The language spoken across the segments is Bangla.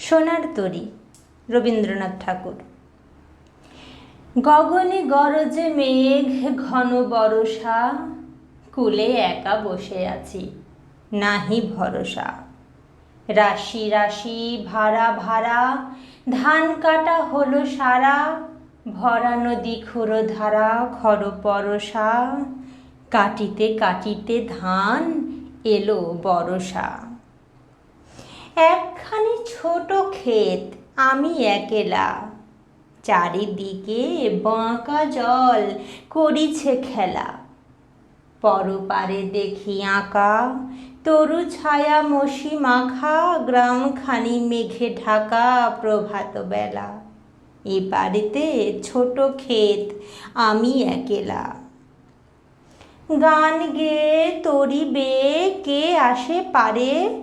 সোনার তরী, রবীন্দ্রনাথ ঠাকুর। গগনে গরজে মেঘ, ঘন বরষা, কুলে একা বসে আছি, নাহি ভরসা। রাশি রাশি ভাড়া ভাড়া, ধান কাটা হলো সারা, ভরা নদী খুরো ধারা খর পরশা, কাটিতে কাটিতে ধান এলো বরষা একখানি ছোট ক্ষেত, আমি একেলা। চারিদিকে বাঁকা জল করিছে খেলা। পরপারে দেখি আঁকা, তরু ছায়া মসি মাখা, গ্রামখানি মেঘে ঢাকা প্রভাত বেলা। এ বাড়িতে ছোট ক্ষেত, আমি একেলা। গান গেয়ে তরি বেয়ে কে আসে পারে?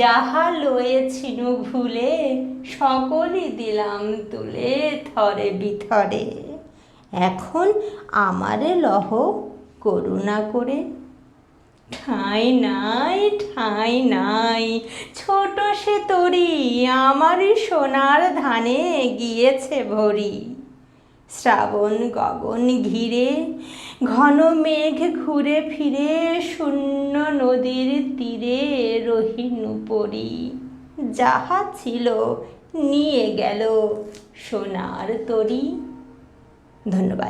যাহা লয়েছিল ভুলে, সকলই দিলাম তুলে থরে বিথরে। এখন আমারে লহ করুণা করে। ঠাঁই নাই ঠাঁই নাই, ছোট সে তরি আমারই সোনার ধানে গিয়েছে ভরি। শ্রাবণ গগন ঘিরে ঘন মেঘ ঘুরে ফিরে, শূন্য নদীর তীরে রহিনুপরি যাহা ছিল নিয়ে গেল সোনার তরি। ধন্যবাদ।